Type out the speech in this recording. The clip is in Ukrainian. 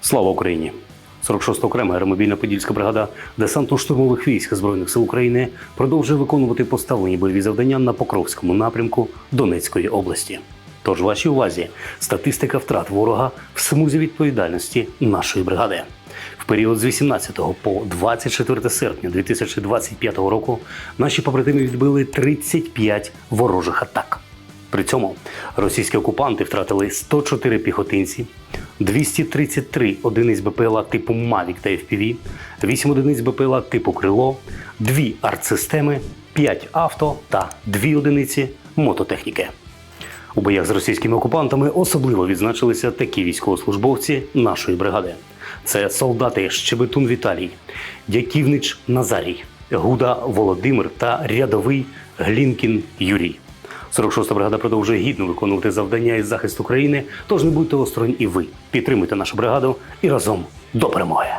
Слава Україні! 46 окрема аеромобільна подільська бригада десантно-штурмових військ Збройних сил України продовжує виконувати поставлені бойові завдання на Покровському напрямку Донецької області. Тож вашій увазі статистика втрат ворога в смузі відповідальності нашої бригади. В період з 18 по 24 серпня 2025 року наші побратими відбили 35 ворожих атак. При цьому російські окупанти втратили 104 піхотинці, 233 одиниць БПЛА типу Mavic та FPV, 8 одиниць БПЛА типу Крило, 2 артсистеми, 5 авто та 2 одиниці мототехніки. У боях з російськими окупантами особливо відзначилися такі військовослужбовці нашої бригади: це солдати Щебетун Віталій, Дяківнич Назарій, Гуда Володимир та рядовий Глінкін Юрій. 46-та бригада продовжує гідно виконувати завдання із захисту країни. Тож не будьте осторонь і ви. Підтримуйте нашу бригаду і разом до перемоги.